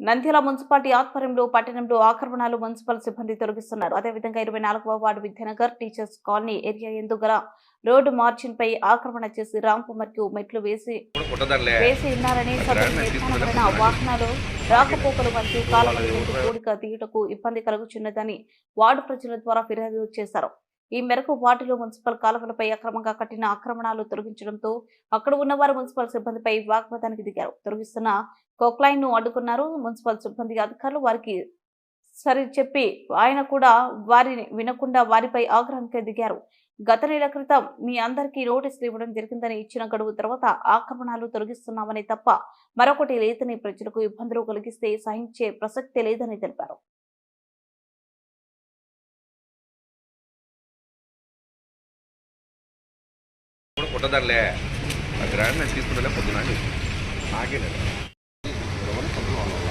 Nandyal municipality ఆధ్వర్యంలో పట్టణంలో ఆక్రమణలు మున్సిపల్ సిబ్బంది తొలగిస్తున్నారు. అదేవిధంగా ఇరవై నాలుగవ ward Vidyanagar teachers colony area ఎందు గల రోడ్డు మార్జిన్ పై ఆక్రమణ చేసి రాంపు మరియు మెట్లు వేసి వేసి ఉన్నారని వాహనాలు రాకపోకలు మరియు కాలవల కూడిక తీయుటకు ఇబ్బంది కలుగుచున్నదని వార్డు ప్రజల ద్వారా ఫిర్యాదు చేశారు. ఈ మేరకు వార్డులో మున్సిపల్ కాలువలపై అక్రమంగా కట్టిన ఆక్రమణాలు తొలగించడంతో అక్కడ ఉన్నవారు మున్సిపల్ సిబ్బందిపై వాగ్వాదానికి దిగారు. తొలగిస్తున్న కోక్లైన్ను అడ్డుకున్నారు మున్సిపల్ సిబ్బంది అధికారులు. వారికి సరి చెప్పి ఆయన కూడా వారిని వినకుండా వారిపై ఆగ్రహానికి దిగారు. గత నెల క్రితం మీ అందరికీ నోటీసులు ఇవ్వడం జరిగిందని ఇచ్చిన గడువు తర్వాత ఆక్రమణాలు తొలగిస్తున్నామని తప్ప మరొకటి లేదని ప్రజలకు ఇబ్బందులు కలిగిస్తే సహించే ప్రసక్తే లేదని తెలిపారు. కూడా పుట్టదర్లే ఆ గ్రాండ్ నేను తీసుకుంటే పొద్దున నాకే లేదు ఎవరు పొద్దున వాళ్ళ వల్ల.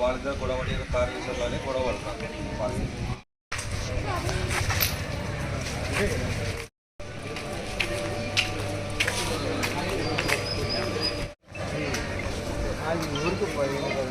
వాళ్ళిద్దరు గొడవ పడి కారు విషయంలోనే గొడవ పదిహేను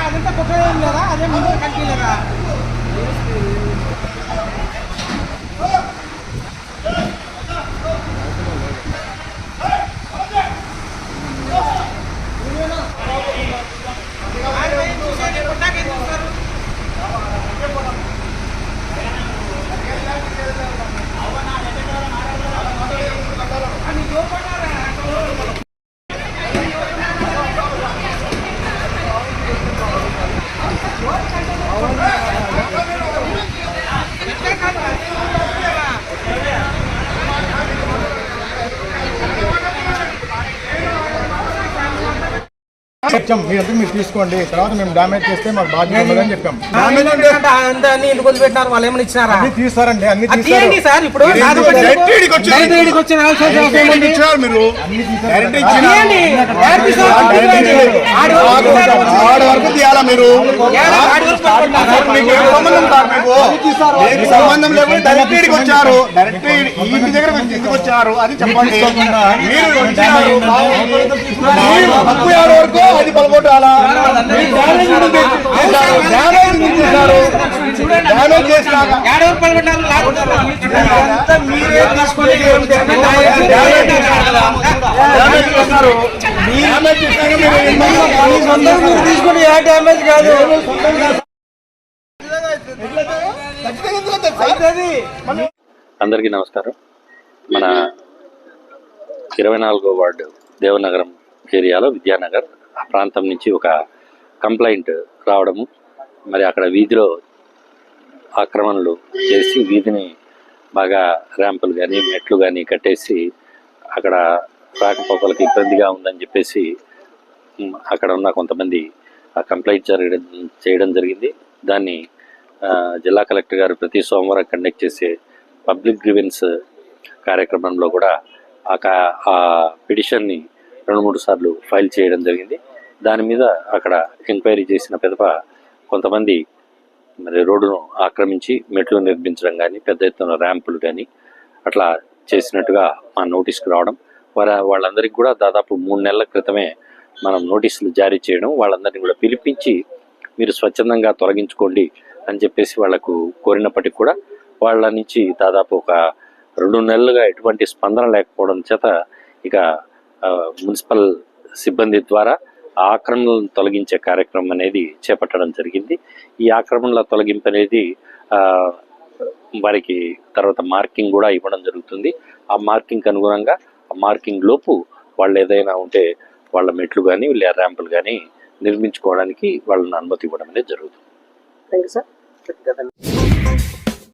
అదంతా కుక్కలు ఏం లేదా అదే ముందు లేదా చెప్పాం మీరంతా మీరు తీసుకోండి. తర్వాత మేము డ్యామేజ్ చేస్తే మాకు బాధ్యత ఉండదని చెప్పాం. అంత అన్ని ఎందుకు వదిలిపెట్టినారు? వాళ్ళు ఏమైనా ఇచ్చినారా? అన్ని తీస్తారండి అన్ని తీయండి సార్ ఇప్పుడు? నాది ఒకటి- డైరెక్ట్ వచ్చి- డైరెక్ట్? మీరు? డైరెక్ట్ ఇచ్చిన- తీయండి. డైరెక్ట్ తీసుకోండి. ఆ, డైరెక్ట్ ఇచ్చేయండి. ఆడి వరకు ఆడు- తీయాలి. మీరు. మీకు సంబంధం సార్ మీకు? మీకు సంబంధం లేకుండా డైరెక్ట్ ఈడికి వచ్చారు. డైరెక్ట్ ఇంటి దగ్గర తీసుకొచ్చారు. అది చెప్పండి. మీరు వచ్చారు వరకు? అది పలగొట్టాలా డ్యామేజ్ చేసినాక తీసుకొని ఏ కాదు? అందరికీ నమస్కారం. మన ఇరవై నాలుగో వార్డు దేవనగరం ఏరియాలో విద్యానగర్ ఆ ప్రాంతం నుంచి ఒక కంప్లైంట్ రావడము. మరి అక్కడ వీధిలో ఆక్రమణలు చేసి వీధిని బాగా ర్యాంపులు కానీ మెట్లు కానీ కట్టేసి అక్కడ రాకపోకలకు ఇబ్బందిగా ఉందని చెప్పేసి అక్కడ ఉన్న కొంతమంది ఆ కంప్లైంట్ జరగడం చేయడం జరిగింది. దాన్ని జిల్లా కలెక్టర్ గారు ప్రతి సోమవారం కండక్ట్ చేసే పబ్లిక్ గ్రివెన్స్ కార్యక్రమంలో కూడా ఆ కా- ఆ పిటిషన్ని రెండు మూడు సార్లు ఫైల్ చేయడం జరిగింది. దాని మీద అక్కడ ఎంక్వైరీ చేసిన పిదప కొంతమంది మరి రోడ్డును ఆక్రమించి మెట్లు నిర్మించడం కానీ పెద్ద ఎత్తున ర్యాంపులు కానీ అట్లా చేసినట్టుగా మా నోటీస్కి రావడం. వారి వాళ్ళందరికీ కూడా దాదాపు మూడు నెలల క్రితమే మనం నోటీసులు జారీ చేయడం వాళ్ళందరినీ కూడా పిలిపించి మీరు స్వచ్ఛందంగా తొలగించుకోండి అని చెప్పేసి వాళ్ళకు కోరినప్పటికీ కూడా వాళ్ళ నుంచి దాదాపు ఒక రెండు నెలలుగా ఎటువంటి స్పందన లేకపోవడం చేత ఇక మున్సిపల్ సిబ్బంది ద్వారా ఆ ఆక్రమణలను తొలగించే కార్యక్రమం అనేది చేపట్టడం జరిగింది. ఈ ఆక్రమణల తొలగింపు అనేది వారికి తర్వాత మార్కింగ్ కూడా ఇవ్వడం జరుగుతుంది. ఆ మార్కింగ్ అనుగుణంగా ఆ మార్కింగ్ లోపు వాళ్ళు ఏదైనా ఉంటే వాళ్ళ మెట్లు కానీ లేదా ర్యాంపులు కానీ నిర్మించుకోవడానికి వాళ్ళని అనుమతి ఇవ్వడం అనేది జరుగుతుంది. Thank you sir